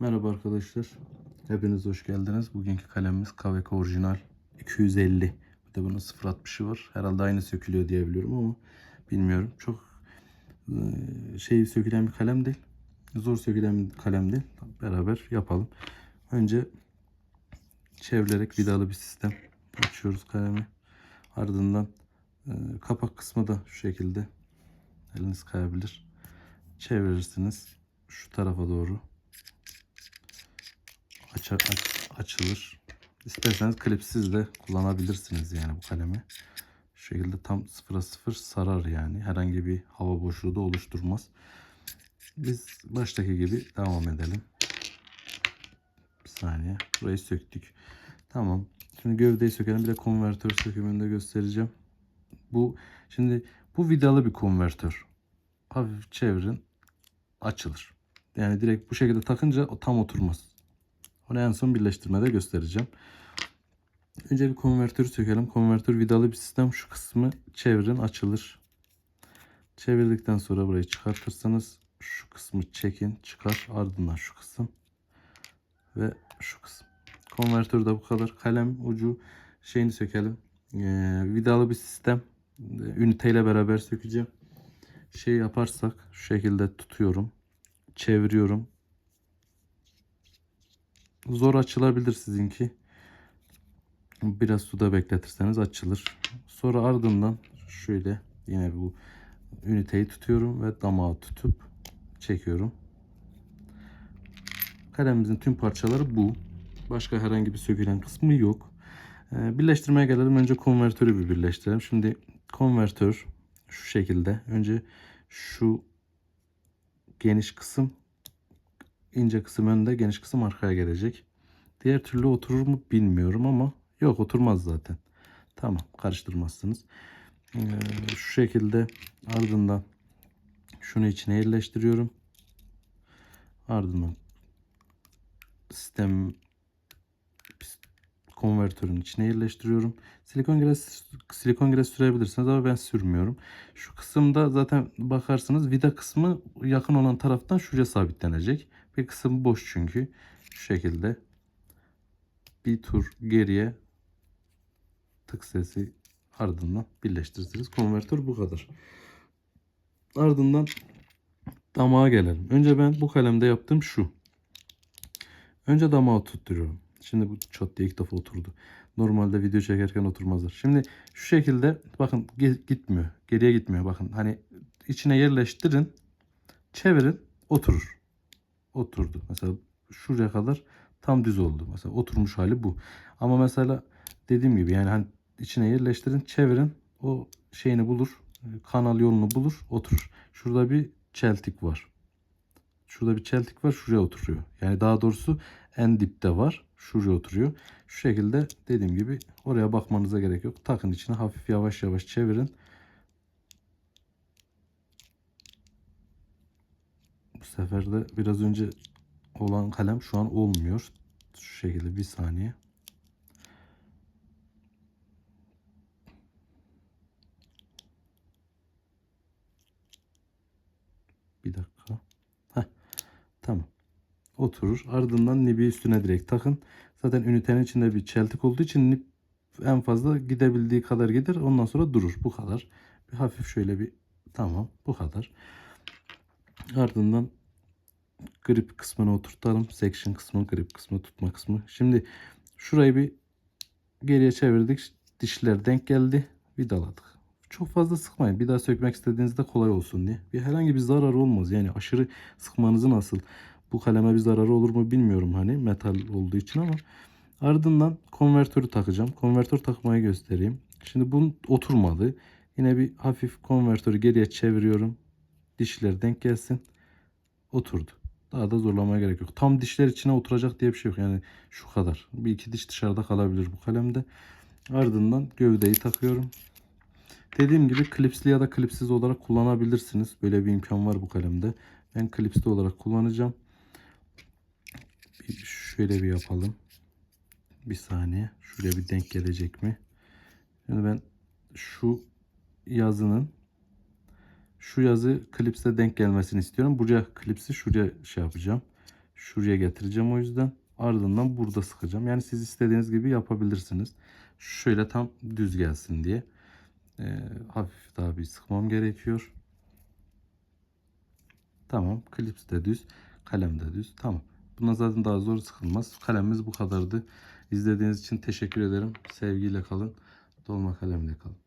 Merhaba arkadaşlar. Hepiniz hoş geldiniz. Bugünkü kalemimiz Kaveka orijinal 250. Bir de bunun 0.60'ı var. Herhalde aynı sökülüyor diye biliyorum ama bilmiyorum. Çok e, şey sökülen bir kalem değil. Zor sökülen bir kalem değil. Beraber yapalım. Önce çevirerek vidalı bir sistem açıyoruz kalemi. Ardından e, kapak kısmı da şu şekilde. Eliniz kayabilir. Çevirirsiniz şu tarafa doğru aç- açılır. İsterseniz klipsiz de kullanabilirsiniz yani bu kalemi. Şu şekilde tam sıfıra sıfır sarar yani. Herhangi bir hava boşluğu da oluşturmaz. Biz baştaki gibi devam edelim. Bir saniye. Burayı söktük. Tamam. Şimdi gövdeyi sökelim. Bir de konvertör sökümünü de göstereceğim. Bu şimdi bu vidalı bir konvertör. Hafif çevirin açılır. Yani direkt bu şekilde takınca o tam oturmaz. Onu en son birleştirmede göstereceğim. Önce bir konvertörü sökelim. Konvertör vidalı bir sistem. Şu kısmı çevirin açılır. Çevirdikten sonra burayı çıkartırsanız şu kısmı çekin çıkar. Ardından şu kısım ve şu kısım. Konvertör de bu kadar. Kalem ucu şeyini sökelim. Ee, vidalı bir sistem. Ee, Üniteyle beraber sökeceğim. Şey yaparsak şu şekilde tutuyorum. Çeviriyorum. Zor açılabilir sizinki. Biraz suda bekletirseniz açılır. Sonra ardından şöyle yine bu üniteyi tutuyorum ve damağı tutup çekiyorum. Kalemimizin tüm parçaları bu. Başka herhangi bir sökülen kısmı yok. Ee, birleştirmeye gelelim. Önce konvertörü bir birleştirelim. Şimdi konvertör şu şekilde. Önce şu geniş kısım ince kısım önde, geniş kısım arkaya gelecek. Diğer türlü oturur mu bilmiyorum ama yok oturmaz zaten. Tamam karıştırmazsınız. Ee, şu şekilde ardından şunu içine yerleştiriyorum. Ardından sistem konvertörün içine yerleştiriyorum. Silikon gres silikon gres sürebilirsiniz ama ben sürmüyorum. Şu kısımda zaten bakarsınız vida kısmı yakın olan taraftan şuraya sabitlenecek. Bir kısım boş çünkü. Şu şekilde bir tur geriye tık sesi ardından birleştirirsiniz. Konvertör bu kadar. Ardından damağa gelelim. Önce ben bu kalemde yaptığım şu. Önce damağı tutturuyorum. Şimdi bu çat diye ilk defa oturdu. Normalde video çekerken oturmazlar. Şimdi şu şekilde bakın gitmiyor. Geriye gitmiyor. Bakın hani içine yerleştirin. Çevirin. Oturur. Oturdu. Mesela şuraya kadar tam düz oldu. Mesela oturmuş hali bu. Ama mesela dediğim gibi yani hani içine yerleştirin. Çevirin. O şeyini bulur. Kanal yolunu bulur. Oturur. Şurada bir çeltik var. Şurada bir çeltik var. Şuraya oturuyor. Yani daha doğrusu en dipte var. Şuraya oturuyor. Şu şekilde dediğim gibi oraya bakmanıza gerek yok. Takın içine hafif yavaş yavaş çevirin. Sefer de biraz önce olan kalem şu an olmuyor. Şu şekilde bir saniye. Bir dakika. Heh, tamam. Oturur. Ardından nibi üstüne direkt takın. Zaten ünitenin içinde bir çeltik olduğu için nip en fazla gidebildiği kadar gider. Ondan sonra durur. Bu kadar. Bir hafif şöyle bir tamam. Bu kadar. Ardından grip kısmını oturtalım. Section kısmı, grip kısmı, tutma kısmı. Şimdi şurayı bir geriye çevirdik. Dişler denk geldi. Vidaladık. Çok fazla sıkmayın. Bir daha sökmek istediğinizde kolay olsun diye. Bir herhangi bir zarar olmaz. Yani aşırı sıkmanızı nasıl bu kaleme bir zararı olur mu bilmiyorum hani metal olduğu için ama ardından konvertörü takacağım. Konvertör takmayı göstereyim. Şimdi bu oturmadı. Yine bir hafif konvertörü geriye çeviriyorum. Dişler denk gelsin. Oturdu. Daha da zorlamaya gerek yok. Tam dişler içine oturacak diye bir şey yok. Yani şu kadar. Bir iki diş dışarıda kalabilir bu kalemde. Ardından gövdeyi takıyorum. Dediğim gibi klipsli ya da klipsiz olarak kullanabilirsiniz. Böyle bir imkan var bu kalemde. Ben klipsli olarak kullanacağım. Bir şöyle bir yapalım. Bir saniye. Şuraya bir denk gelecek mi? Şimdi ben şu yazının şu yazı klipse denk gelmesini istiyorum. Buraya klipsi şuraya şey yapacağım. Şuraya getireceğim o yüzden. Ardından burada sıkacağım. Yani siz istediğiniz gibi yapabilirsiniz. Şöyle tam düz gelsin diye. Ee, hafif daha bir sıkmam gerekiyor. Tamam. Klips de düz. Kalem de düz. Tamam. Buna zaten daha zor sıkılmaz. Kalemimiz bu kadardı. İzlediğiniz için teşekkür ederim. Sevgiyle kalın. Dolma kalemle kalın.